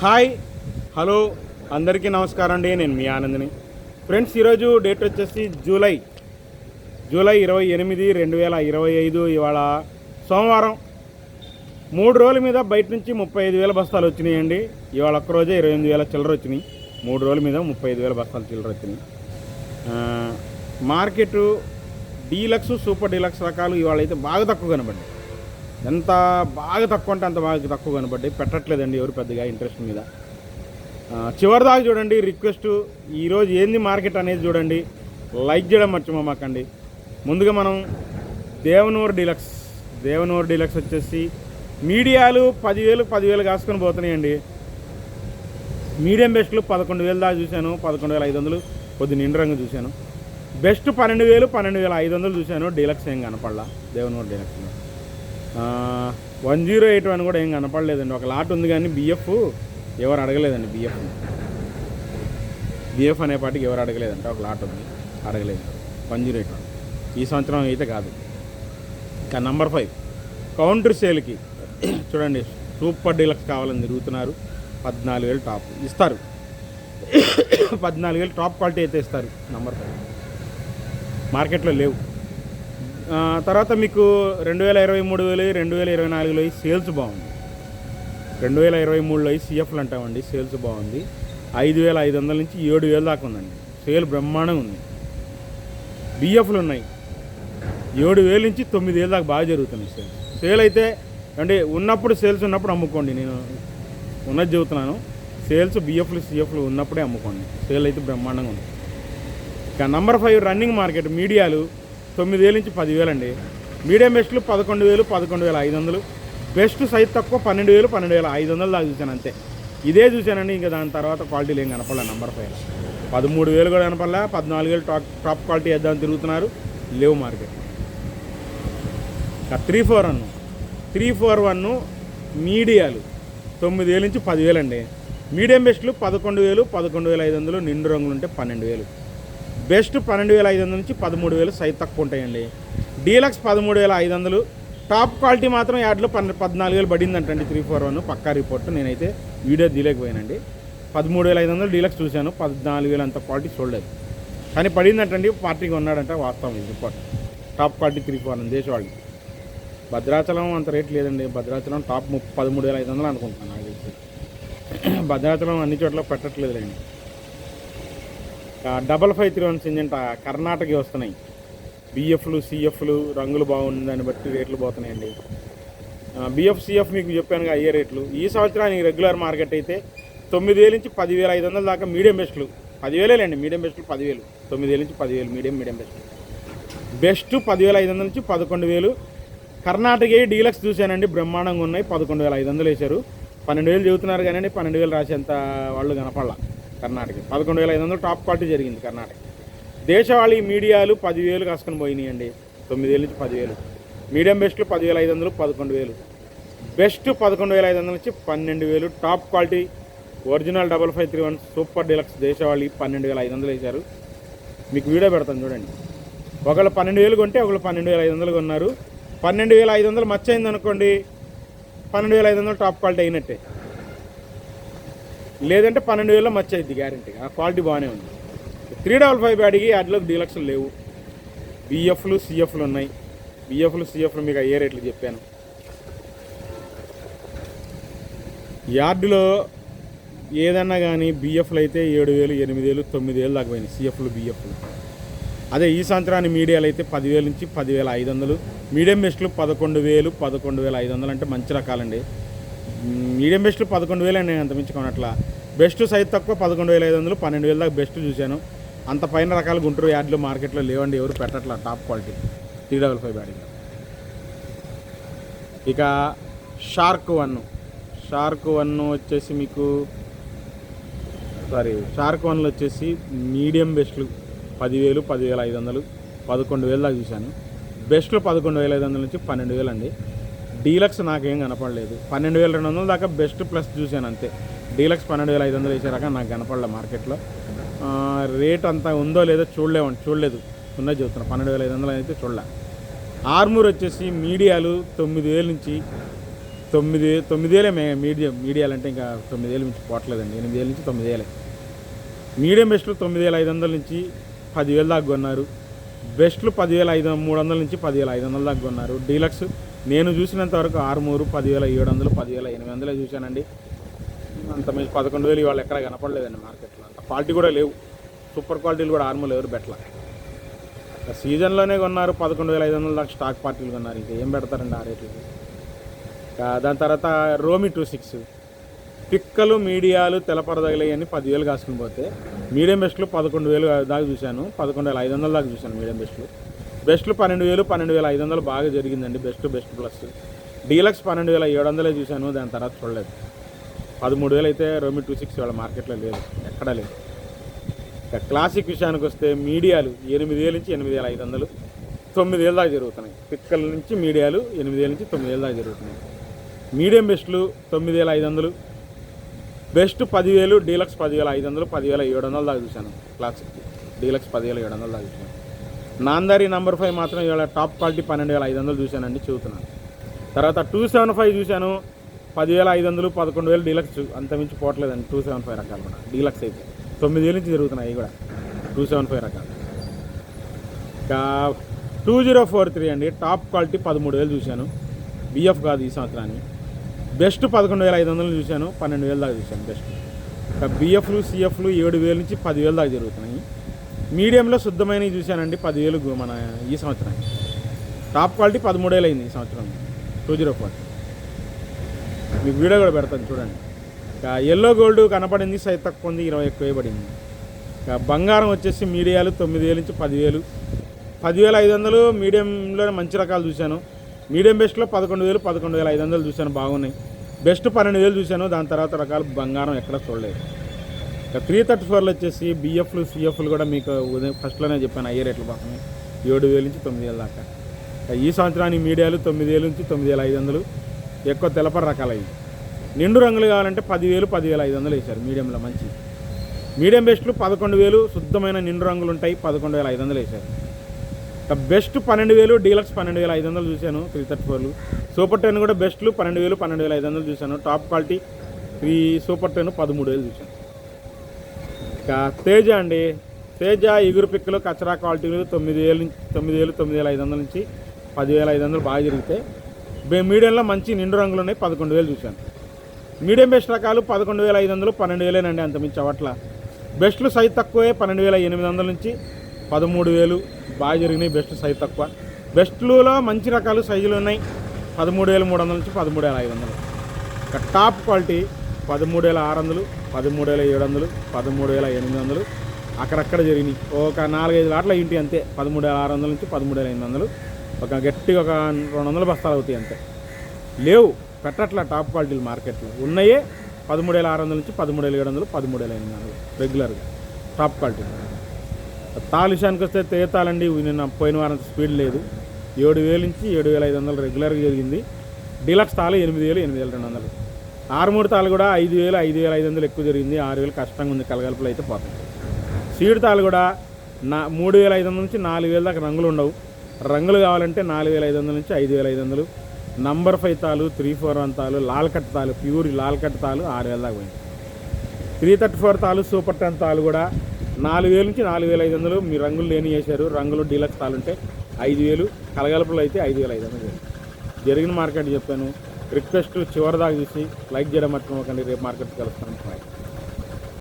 Hi hello అందరికీ నమస్కారం అండి. నేను మీ ఆనందని. ఫ్రెండ్స్ ఈరోజు డేట్ వచ్చేసి జూలై జూలై ఇరవై ఎనిమిది రెండు వేల ఇరవై ఐదు ఇవాళ సోమవారం. మూడు రోజుల మీద బయట నుంచి ముప్పై ఐదు వేల బస్తాలు వచ్చినాయండి. ఇవాళ ఒక్కరోజే ఇరవై ఎనిమిది వేల చిల్లర వచ్చినాయి. మూడు రోజుల మీద ముప్పై ఐదు వేల బస్తాలు చిల్లర వచ్చినాయి. Market market deluxe super deluxe రకాలు ఇవాళ అయితే బాగా తక్కువ కనబడ్డాయి. ఎంత బాగా తక్కువ అంటే అంత బాగా తక్కువ కనబడ్డాయి. పెట్టట్లేదండి ఎవరు పెద్దగా ఇంట్రెస్ట్ మీద. చివరి చివరిదాకా చూడండి రిక్వెస్ట్ ఈరోజు ఏంది మార్కెట్ అనేది చూడండి. లైక్ చేయడం మర్చిపోమాకండి ముందుగా మనం దేవనూరు డీలక్స్ దేవనూరు డీలక్స్ వచ్చేసి మీడియాలు పదివేలు పదివేలు కాసుకొని పోతున్నాయండి. మీడియం బెస్ట్లు పదకొండు వేలు దాకా చూశాను పదకొండు వేల ఐదు వందలు కొద్ది నిండు రంగు చూశాను. బెస్ట్ పన్నెండు వేలు పన్నెండు వేల ఐదు వందలు చూశాను డీలక్స్ ఏం కనపడలా దేవనూరు డీలక్స్లో. వన్ జీరో ఎయిట్ వన్ కూడా ఏం కనపడలేదండి. ఒక లాట్ ఉంది కానీ బిఎఫ్ ఎవరు అడగలేదండి బిఎఫ్ బిఎఫ్ అనే పాటికి ఎవరు అడగలేదంటే. ఒక లాట్ ఉంది. అడగలేదు. One zero eight one. ఈ సంవత్సరం అయితే కాదు. ఇంకా నంబర్ ఫైవ్. కౌంటర్ సేల్కి చూడండి. సూపర్ డీలక్స్ కావాలని తిరుగుతున్నారు. పద్నాలుగు వేలు టాప్. ఇస్తారు. పద్నాలుగు వేలు టాప్ క్వాలిటీ అయితే ఇస్తారు. Number five. మార్కెట్లో లేవు. తర్వాత మీకు రెండు వేల ఇరవై మూడు వేలు రెండు వేల ఇరవై నాలుగులో సేల్స్ బాగుంది. రెండు వేల ఇరవై మూడులో సిఎఫ్లు అంటామండి సేల్స్ బాగుంది. ఐదు వేల ఐదు వందల నుంచి ఏడు వేలు దాకా ఉందండి. సేల్ బ్రహ్మాండంగా ఉంది. బిఎఫ్లు ఉన్నాయి. ఏడు వేల నుంచి తొమ్మిది వేలు దాకా బాగా జరుగుతున్నాయి సేల్. సేల్ అయితే అంటే ఉన్నప్పుడు సేల్స్ ఉన్నప్పుడు అమ్ముకోండి నేను ఉన్నది చెబుతున్నాను. సేల్స్ బిఎఫ్లు సిఎఫ్లు ఉన్నప్పుడే అమ్ముకోండి. సేల్ అయితే బ్రహ్మాండంగా ఉంది. ఇక నంబర్ ఫైవ్ రన్నింగ్ మార్కెట్ మీడియాలు. తొమ్మిది వేలు నుంచి పదివేలు అండి మీడియం బెస్ట్లు పదకొండు వేలు పదకొండు వేల ఐదు వందలు. బెస్ట్ సైజ్ తక్కువ పన్నెండు వేలు పన్నెండు వేల ఐదు వందలు దాకా చూశాను అంతే. ఇదే చూశానండి ఇంకా దాని తర్వాత క్వాలిటీలు ఏం కనపడలే నంబర్ ఫైవ్ పదమూడు వేలు కూడా కనపడలే పద్నాలుగు వేలు టాప్ టాప్ క్వాలిటీ వేద్దామని తిరుగుతున్నారు. లేవు మార్కెట్. ఇంకా three four one three four one మీడియాలు తొమ్మిది వేలు నుంచి పదివేలు అండి మీడియం బెస్ట్లు పదకొండు వేలు పదకొండు వేల ఐదు వందలు నిండు రంగులు ఉంటే పన్నెండు వేలు. బెస్ట్ పన్నెండు వేల ఐదు వందల నుంచి పదమూడు వేలు సైజ్ తక్కువ ఉంటాయండి. డీలక్స్ పదమూడు వేల ఐదు వందలు టాప్ క్వాలిటీ మాత్రం యాడ్లో పన్నె పద్నాలుగు వేలు పడిందంటండి త్రీ ఫోర్ వన్. పక్కా రిపోర్ట్ నేనైతే వీడియో తీయలేకపోయానండి. పదమూడు వేల ఐదు వందలు డీలక్స్ చూశాను పద్నాలుగు వేలు అంత క్వాలిటీ చూడలేదు. కానీ పడిందంటండి పార్టీకి ఉన్నాడంటే వాస్తవం ఇది report. Top quality three four one దేశవాళ్ళకి Bhadrachalam అంత రేట్ లేదండి భద్రాచలం టాప్ ము పదమూడు వేల ఐదు వందలు అనుకుంటున్నాను నాకు తెలిసి. భద్రాచలం అన్ని చోట్ల పెట్టట్లేదులేండి. Double five three one Syngenta Karnataka వస్తున్నాయి. బిఎఫ్లు సిఎఫ్లు రంగులు బాగుంది దాన్ని బట్టి రేట్లు పోతున్నాయండి. బిఎఫ్ సిఎఫ్ మీకు చెప్పానుగా అయ్యే రేట్లు. ఈ సంవత్సరానికి రెగ్యులర్ మార్కెట్ అయితే తొమ్మిది వేల నుంచి పదివేల ఐదు వందల దాకా మీడియం బెస్ట్లు పదివేలేండి మీడియం బెస్ట్లు పదివేలు. తొమ్మిది వేల నుంచి పదివేలు మీడియం మీడియం బెస్ట్ బెస్ట్ పదివేల ఐదు వందల నుంచి పదకొండు వేలు. కర్ణాటక డీలక్స్ చూశానండి బ్రహ్మాండంగా ఉన్నాయి. పదకొండు వేల ఐదు వందలు వేశారు. పన్నెండు వేలు చెబుతున్నారు కానీ పన్నెండు వేలు రాసేంత వాళ్ళు కనపడాల. కర్ణాటక. పదకొండు వేల ఐదు వందలు టాప్ క్వాలిటీ జరిగింది కర్ణాటక. దేశవాళీ మీడియాలు పదివేలు కాసుకొని పోయినాయండి. తొమ్మిది వేలు నుంచి పదివేలు. మీడియం బెస్ట్లు పదివేల ఐదు వందలు పదకొండు వేలు. బెస్ట్ పదకొండు వేల ఐదు వందల నుంచి పన్నెండు వేలు. Top quality original double five three one super deluxe దేశవాళీ పన్నెండు వేల ఐదు వందలు వేశారు. మీకు వీడియో పెడతాను చూడండి. ఒకళ్ళు పన్నెండు వేలు కొంటే ఒకళ్ళు పన్నెండు వేల ఐదు వందలు కొన్నారు. పన్నెండు వేల ఐదు వందలు మచ్చ అయింది అనుకోండి పన్నెండు వేల ఐదు వందలు టాప్ క్వాలిటీ అయినట్టే. లేదంటే పన్నెండు వేలలో మచ్చ అయింది గ్యారంటీగా ఆ క్వాలిటీ బాగానే ఉంది. త్రీ డబల్ ఫైవ్ బ్యాడ్కి అడ్లోకి డీలక్స్లు లేవు. బిఎఫ్లు సిఎఫ్లు ఉన్నాయి. బిఎఫ్లు సిఎఫ్లు మీకు అయ్యే రేట్లు చెప్పాను. యార్డులో ఏదన్నా కానీ బిఎఫ్లు అయితే ఏడు వేలు ఎనిమిది వేలు తొమ్మిది వేలు దాకా పోయినాయి. సిఎఫ్లు బిఎఫ్లు అదే ఈ సంవత్సరాన్ని మీడియాలు అయితే పదివేల నుంచి పదివేల ఐదు వందలు మీడియం బెస్ట్లు పదకొండు వేలు పదకొండు వేల ఐదు వందలు అంటే మంచి రకాలండి. మీడియం బెస్ట్లు పదకొండు వేలు అండి అంత మించి బెస్ట్ సైజ్ తక్కువ పదకొండు వేల ఐదు వందలు పన్నెండు వేల దాకా బెస్ట్ చూశాను. అంత పైన రకాల గుంటూరు యాడ్లు మార్కెట్లో లేవండి ఎవరు పెట్టట్లా top quality. Three double five batting. ఇక షార్క్ వన్. షార్క్ వన్ వచ్చేసి మీకు సారీ షార్క్ వన్లో వచ్చేసి మీడియం బెస్ట్లు పదివేలు పదివేల ఐదు వందలు పదకొండు వేలు దాకా చూశాను. బెస్ట్లు పదకొండు వేల ఐదు వందల నుంచి పన్నెండు వేలు అండి డీలక్స్ నాకేం కనపడలేదు. పన్నెండు వేల రెండు వందల దాకా బెస్ట్ ప్లస్ చూశాను అంతే. డీలక్స్ పన్నెండు వేల ఐదు వందలు వేసారాక నాకు కనపడలే మార్కెట్లో. రేట్ అంతా ఉందో లేదో చూడలేమండి చూడలేదు. ఉన్నది చెబుతున్నా పన్నెండు వేల ఐదు వందలు అయితే చూడలే. ఆర్మూర్ వచ్చేసి మీడియాలు తొమ్మిది వేల నుంచి తొమ్మిది తొమ్మిదేలే మే మీడియం మీడియాలు అంటే ఇంకా తొమ్మిది వేలు నుంచి పోవట్లేదండి. ఎనిమిది వేల నుంచి తొమ్మిది వేలే. మీడియం బెస్ట్లు తొమ్మిది వేల ఐదు వందల నుంచి పదివేలు దాకా కొన్నారు. బెస్ట్లు పదివేల ఐదు మూడు వందల నుంచి పదివేల ఐదు వందల దాకా కొన్నారు. డీలక్స్ నేను చూసినంత వరకు ఆరుమూరు పదివేల ఏడు వందలు పదివేల ఎనిమిది వందలే చూశానండి. అంత మీద పదకొండు వేలు ఇవాళ ఎక్కడ కనపడలేదండి మార్కెట్లో. అంత క్వాలిటీ కూడా లేవు. సూపర్ క్వాలిటీలు కూడా ఆరుమూలు ఎవరు బెట్ల సీజన్లోనే కొన్నారు పదకొండు వేల ఐదు వందల దాకా స్టాక్ పార్టీలు కొన్నారు. ఇంకా ఏం పెడతారండి ఆ రేట్లకి దాని తర్వాత రోమి టూ సిక్స్. పిక్కలు మీడియాలు తెలపరదగలేయని పదివేలు కాసుకుని పోతే మీడియం బెస్ట్లు పదకొండు వేలు దాకా చూశాను. పదకొండు వేల ఐదు వందల దాకా చూశాను మీడియం బెస్ట్లు. బెస్ట్లు పన్నెండు వేలు పన్నెండు వేల ఐదు వందలు బాగా జరిగిందండి. Best best plus. డీలక్స్ పన్నెండు వేల ఏడు వందలే చూశాను దాని తర్వాత చూడలేదు. పదమూడు వేలు అయితే రోమి టూ సిక్స్ వాళ్ళ మార్కెట్లో లేదు ఎక్కడా లేదు. ఇక క్లాసిక్ విషయానికి వస్తే మీడియాలు ఎనిమిది వేల నుంచి ఎనిమిది వేల ఐదు వందలు తొమ్మిది వేల దాకా జరుగుతున్నాయి. పిక్కల నుంచి మీడియాలు ఎనిమిది వేల నుంచి తొమ్మిది వేల దాకా జరుగుతున్నాయి. మీడియం బెస్ట్లు తొమ్మిది వేల ఐదు వందలు బెస్ట్ పదివేలు డీలక్స్ పదివేల ఐదు వందలు పదివేల ఏడు వందలు దాకా చూశాను. క్లాసిక్ డీలక్స్ పదివేల ఏడు వందలు దాకా చూశాను. నాందారి నంబర్ ఫైవ్ మాత్రం ఇవాళ టాప్ క్వాలిటీ పన్నెండు వేల ఐదు వందలు చూశానండి చెబుతున్నాను తర్వాత టూ సెవెన్ ఫైవ్ చూశాను పదివేల ఐదు వందలు పదకొండు వేలు డీలక్స్ అంత మించి పోవట్లేదండి టూ సెవెన్ ఫైవ్ రకాలు కూడా డీలక్స్ అయితే. తొమ్మిది వేల నుంచి జరుగుతున్నాయి కూడా టూ సెవెన్ ఫైవ్ రకాలు. ఇంకా టూ జీరో ఫోర్ త్రీ అండి టాప్ క్వాలిటీ పదమూడు వేలు చూశాను బిఎఫ్ కాదు ఈ సంవత్సరాన్ని బెస్ట్ పదకొండు వేల ఐదు వందలు చూశాను పన్నెండు వేల దాకా చూశాను బెస్ట్. ఇంకా బిఎఫ్లు సిఎఫ్లు ఏడు వేల నుంచి పదివేల దాకా జరుగుతున్నాయి. మీడియంలో శుద్ధమైనవి చూశానండి పదివేలు మన ఈ సంవత్సరం. టాప్ క్వాలిటీ పదమూడు వేలు అయింది ఈ సంవత్సరం. Two zero four. మీకు వీడియో కూడా పెడతాను చూడండి. ఇంకా ఎల్లో గోల్డ్ కనపడింది సైజ్ తక్కువ ఉంది ఇరవై ఎక్కువ పడింది ఇక బంగారం వచ్చేసి మీడియాలు తొమ్మిది వేలు నుంచి పదివేలు. పదివేల ఐదు వందలు మీడియంలో మంచి రకాలు చూశాను. మీడియం బెస్ట్లో పదకొండు వేలు పదకొండు వేల ఐదు వందలు చూశాను బాగున్నాయి. బెస్ట్ పన్నెండు వేలు చూశాను దాని తర్వాత రకాలు బంగారం ఎక్కడ చూడలేదు. త్రీ థర్టీ ఫోర్లో వచ్చేసి బిఎఫ్లు సిఎఫ్లు కూడా మీకు ఉదయం ఫస్ట్లోనే చెప్పాను అయ్యే రేట్లు పోతున్నాయి ఏడు వేలు నుంచి తొమ్మిది వేల దాకా. ఈ సంవత్సరానికి మీడియాలు తొమ్మిది వేలు నుంచి తొమ్మిది వేల ఐదు వందలు. ఎక్కువ తెలపర రకాలు నిండు రంగులు కావాలంటే పదివేలు పదివేల ఐదు వందలు వేశారు మీడియంలో మంచి. మీడియం బెస్ట్లు పదకొండు వేలు శుద్ధమైన నిండు రంగులు ఉంటాయి పదకొండు వేల ఐదు వందలు వేశారు. బెస్ట్ పన్నెండు వేలు డీలక్స్ పన్నెండు వేల ఐదు వందలు చూశాను త్రీ థర్టీ ఫోర్లు సూపర్ టెన్ కూడా బెస్ట్లు పన్నెండు వేలు పన్నెండు వేల ఐదు వందలు చూశాను. Top quality three super ten పదమూడు వేలు చూశాను. ఇక తేజ అండి. తేజ ఇగురు పిక్కలు కచరా క్వాలిటీలు తొమ్మిది వేలు తొమ్మిది వేలు తొమ్మిది వేల ఐదు వందల నుంచి పదివేల ఐదు వందలు బాగా జరిగితే మీడియంలో మంచి నిండు రంగులు ఉన్నాయి. పదకొండు వేలు చూశాను. మీడియం బెస్ట్ రకాలు పదకొండు వేల ఐదు వందలు పన్నెండు వేలేనండి అంత మించి అవట్ల బెస్ట్లు సైజ్ తక్కువే పన్నెండు వేల ఎనిమిది వందల నుంచి పదమూడు వేలు బాగా జరిగినాయి బెస్ట్ సైజ్ తక్కువ. బెస్ట్లో మంచి రకాలు సైజులు ఉన్నాయి. పదమూడు వేల మూడు వందల నుంచి పదమూడు వేల ఐదు వందలు ఇక టాప్ క్వాలిటీ పదమూడు వేల ఆరు వందలు పదమూడు వేల ఏడు వందలు పదమూడు వేల ఎనిమిది వందలు. అక్కడక్కడ జరిగినాయి. ఒక నాలుగైదు లాట్ల ఇంటి అంతే. పదమూడు వేల ఆరు వందల నుంచి పదమూడు వేల ఎనిమిది వందలు. ఒక గట్టిగా ఒక రెండు వందల బస్తాలు అవుతాయి అంతే. లేవు. పెట్టట్ల టాప్ క్వాలిటీలు మార్కెట్లో. ఉన్నాయే పదమూడు వేల ఆరు వందల నుంచి పదమూడు వేల ఏడు వందలు పదమూడు వేల ఎనిమిది వందలు. రెగ్యులర్గా. Top quality. తాల్ విషయానికి వస్తే తేతాలండి. నిన్న పోయిన వారం స్పీడ్ లేదు. ఏడు వేల నుంచి ఏడు వేల ఐదు వందలు రెగ్యులర్గా జరిగింది. డీలక్స్ తాలు ఎనిమిది వేలు ఎనిమిది వేల రెండు వందలు. ఆరుమూడు తాలు కూడా ఐదు వేలు ఐదు వేల ఐదు వందలు ఎక్కువ జరిగింది. ఆరు వేలు కష్టంగా ఉంది. కలగలుపులు అయితే పోతాయి. సీడ్ తాలు కూడా నా మూడు వేల ఐదు వందల నుంచి నాలుగు వేల దాకా రంగులు ఉండవు. రంగులు కావాలంటే నాలుగు వేల ఐదు వందల నుంచి ఐదు వేల ఐదు వందలు. నంబర్ ఫైవ్ తాలు త్రీ ఫోర్ వన్ తాలు లాల్ కట్ తాలు ప్యూర్ లాల్ కట్ తాలు ఆరు వేల దాకా పోయింది త్రీ థర్టీ ఫోర్ తాలు సూపర్ టెన్ తాలు కూడా నాలుగు వేల నుంచి నాలుగు వేల ఐదు వందలు మీ రంగులు లేని చేశారు. రంగులు డీలక్స్ తాలు ఉంటే ఐదు వేలు కలగలుపులు అయితే ఐదు వేల ఐదు వందలు జరిగిన మార్కెట్ చెప్పాను. రిక్వెస్ట్ చివరి దాకా చూసి లైక్ చేయడం మర్చిపోకండి రేపు మార్కెట్ కలుస్తాను